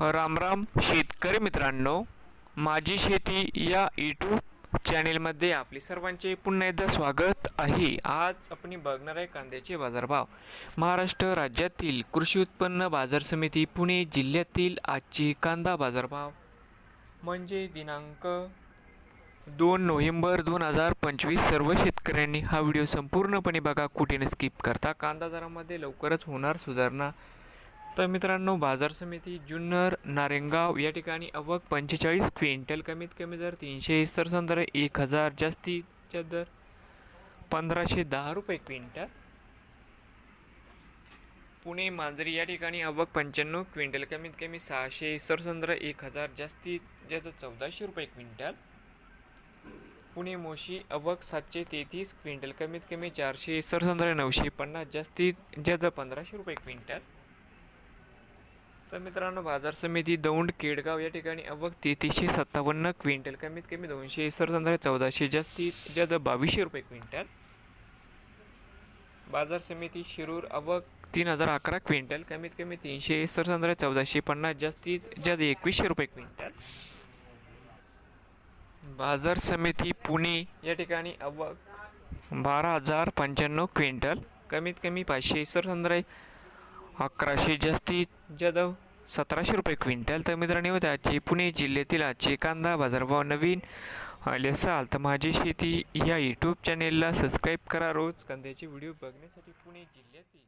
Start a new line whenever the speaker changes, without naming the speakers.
राम राम शेतकरी मित्रांनो. माझी शेती या यूट्यूब चॅनेलमध्ये आपले सर्वांचे पुन्हा एकदा स्वागत आहे. आज आपण बघणार आहे कांद्याचे बाजारभाव. महाराष्ट्र राज्यातील कृषी उत्पन्न बाजार समिती पुणे जिल्ह्यातील आजचे कांदा बाजारभाव म्हणजे दिनांक दोन नोव्हेंबर दोन हजार पंचवीस. सर्व शेतकऱ्यांनी हा व्हिडिओ संपूर्णपणे बघा. कुठे स्किप करता. कांदा दरामध्ये लवकरच होणार सुधारणा तर मित्रांनो बाजार समिती जुन्नर नारेंगाव या ठिकाणी अवक पंचेचाळीस क्विंटल कमीत कमी दर तीनशे तर दर एक हजार जास्तीत दर पंधराशे दहा रुपये क्विंटल. पुणे मांजरी या ठिकाणी अवक पंच्याण्णव क्विंटल कमीत कमी सहाशे सरसंद्र एक हजार जास्तीत जास्त चौदाशे रुपये क्विंटल. पुणे मोशी अवक सातशे तेहतीस क्विंटल कमीत कमी चारशे सरसंद्र नऊशे पन्नास जास्तीत जास्त पंधराशे रुपये क्विंटल. तर मित्रांनो बाजार समिती दौंड केडगाव या ठिकाणी अवक तेहतीसशे सत्तावन्न क्विंटल कमीत कमी दोनशे सरसंद्र चौदाशे जास्तीत जास्त बावीसशे रुपये क्विंटल. बाजार समिती शिरूर अवक तीन हजार अकरा क्विंटल कमीत कमी तीनशे सरसंद्र चौदाशे पन्नास जास्तीत जास्त एकवीसशे रुपये क्विंटल. बाजार समिती पुणे या ठिकाणी अवक बारा हजार पंच्याण्णव क्विंटल कमीत कमी पाचशे सरसंद्र अकराशे जास्तीत जादव सतराशे रुपये क्विंटल तर मित्रांनो होते आजचे पुणे जिल्ह्यातील आजचे कांदा बाजारभाव नवीन आले असाल तर माझी शेती या यूट्यूब चॅनेलला सबस्क्राईब करा रोज. कांद्याचे व्हिडिओ बघण्यासाठी पुणे जिल्ह्यातील